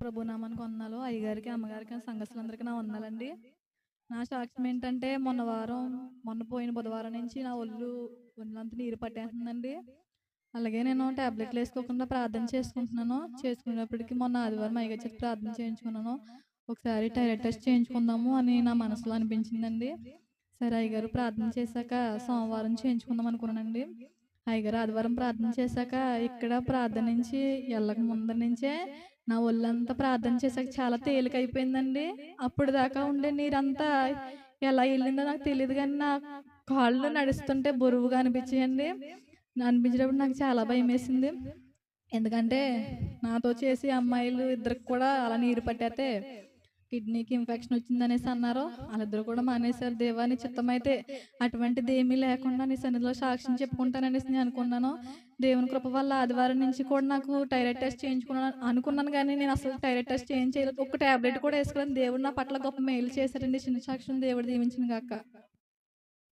ప్రభు నామానికి వందనాలు. అయ్యగారికి అమ్మగారికి సంఘస్థులందరికీ నా వందనాలండి నా సాక్ష్యం ఏంటంటే మొన్న వారం మొన్న పోయిన బుధవారం నుంచి నా ఒళ్ళు ఒళ్ళంతా నీరు పట్టేస్తుందండి. అలాగే నేను ట్యాబ్లెట్లు వేసుకోకుండా ప్రార్థన చేసుకుంటున్నాను. చేసుకునేప్పటికి మొన్న ఆదివారం అయ్యగారి చేతి ప్రార్థన చేయించుకున్నాను. ఒకసారి టైరాయిడ్ టెస్ట్ చేయించుకుందాము అని నా మనసులో అనిపించిందండి. సరే అయ్యగారు ప్రార్థన చేశాక సోమవారం చేయించుకుందాం అనుకున్నానండి. అయ్యగారు ఆదివారం ప్రార్థన చేశాక ఇక్కడ ప్రార్థన నుంచి వెళ్ళక ముందర నుంచే నా ఒళ్ళంతా ప్రార్థన చేశాక చాలా తేలిక అయిపోయిందండి అప్పుడు దాకా ఉండే నీరంతా ఎలా వెళ్ళిందో నాకు తెలియదు కానీ నా కాళ్ళు నడుస్తుంటే బరువుగా అనిపించేయండి. అనిపించేటప్పుడు నాకు చాలా భయం వేసింది ఎందుకంటే నాతో చేసి అమ్మాయిలు ఇద్దరికి కూడా అలా నీరు పట్టేస్తే కిడ్నీకి ఇన్ఫెక్షన్ వచ్చిందనేసి అన్నారు వాళ్ళిద్దరు కూడా మానేశారు. దేవాని చిత్తమైతే అటువంటిది ఏమీ లేకుండా నీ సన్నిధిలో సాక్ష్యం చెప్పుకుంటాననేసి నేను అనుకున్నాను. దేవుని కృప వల్ల ఆదివారం నుంచి కూడా నాకు థైరాయిడ్ టెస్ట్ చేయించుకున్నాను అనుకున్నాను కానీ నేను అసలు థైరాయిడ్ టెస్ట్ చేయించలేదు. ఒక టాబ్లెట్ కూడా వేసుకోలేదు. దేవుడు నా పట్ల గొప్ప మేలు చేశారండి చిన్న సాక్ష్యం దేవుడు దీవించిన కాక